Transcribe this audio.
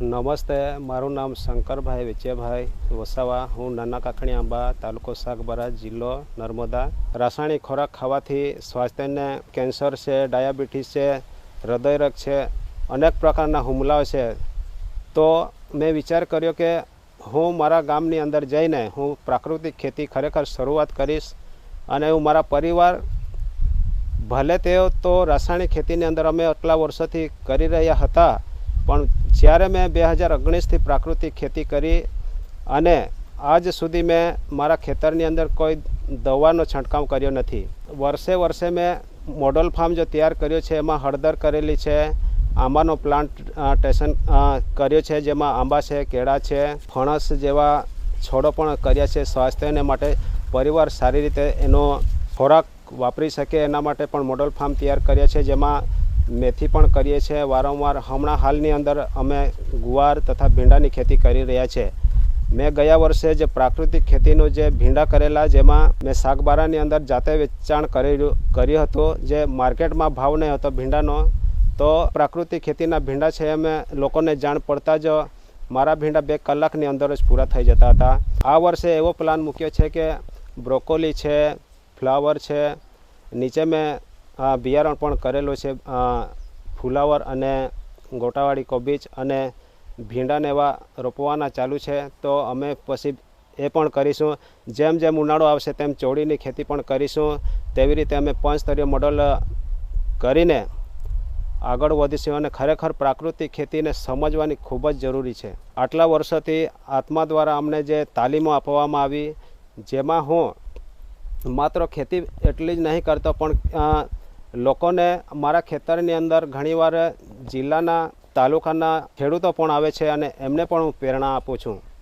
નમસ્તે, મારું નામ શંકરભાઈ વિજયભાઈ વસાવા. હું નાના કાકણી આંબા, તાલુકો સાગબારા, જિલ્લો નર્મદા. રાસાયણિક ખોરાક ખાવાથી સ્વાસ્થ્યને કેન્સર છે, ડાયાબિટીસ છે, હૃદયરોગ છે, અનેક પ્રકારના હુમલાઓ છે. તો મેં વિચાર કર્યો કે હું મારા ગામની અંદર જઈને હું પ્રાકૃતિક ખેતી ખરેખર શરૂઆત કરીશ અને હું મારા પરિવાર ભલે તેઓ તો રાસાયણિક ખેતીની અંદર અમે આટલા વર્ષોથી કરી રહ્યા હતા પણ જ્યારે મેં બે હજાર ઓગણીસથી પ્રાકૃતિક ખેતી કરી અને આજ સુધી મેં મારા ખેતરની અંદર કોઈ દવાનો છંટકાવ કર્યો નથી. વર્ષે વર્ષે મેં મોડલ ફાર્મ જો તૈયાર કર્યો છે, એમાં હળદર કરેલી છે, આંબાનો પ્લાન્ટ ટેશન કર્યો છે, જેમાં આંબા છે, કેળા છે, ફણસ જેવા છોડો પણ કર્યા છે સ્વાસ્થ્યને માટે. પરિવાર સારી રીતે એનો ખોરાક વાપરી શકે એના માટે પણ મોડલ ફાર્મ તૈયાર કર્યા છે, જેમાં મેથી પણ કરીએ છીએ વારંવાર હમણાં હાલની અંદર અમે ગુવાર તથા ભીંડાની ખેતી કરી રહ્યા છે. મેં ગયા વર્ષે જે પ્રાકૃતિક ખેતીનું જે ભીંડા કરેલા, જેમાં મેં શાકબારાની અંદર જાતે વેચાણ કરેલું, કર્યું હતું, જે માર્કેટમાં ભાવ નહીં હતો ભીંડાનો, તો પ્રાકૃતિક ખેતીના ભીંડા છે અમે લોકોને જાણ પડતા જ મારા ભીંડા બે કલાકની અંદર જ પૂરા થઈ જતા હતા. આ વર્ષે એવો પ્લાન મૂક્યો છે કે બ્રોકોલી છે, ફ્લાવર છે, નીચે મેં બિયારણ પણ કરેલું છે ફુલાવર અને ગોટાવાળી કોબીજ અને ભીંડાને એવા રોપવાના ચાલુ છે, તો અમે પછી એ પણ કરીશું. જેમ જેમ ઉનાળો આવશે તેમ ચોળીની ખેતી પણ કરીશું. તેવી રીતે અમે પંચસ્તરીય મોડલ કરીને આગળ વધીશું અને ખરેખર પ્રાકૃતિક ખેતીને સમજવાની ખૂબ જ જરૂરી છે. આટલા વર્ષોથી આત્મા દ્વારા અમને જે તાલીમો આપવામાં આવી, જેમાં હું માત્ર ખેતી એટલી જ નહીં કરતો પણ લોકોને મારા ખેતરની અંદર ઘણીવાર જિલ્લાના તાલુકાના ખેડૂતો પણ આવે છે અને એમને પણ હું પ્રેરણા આપું છું.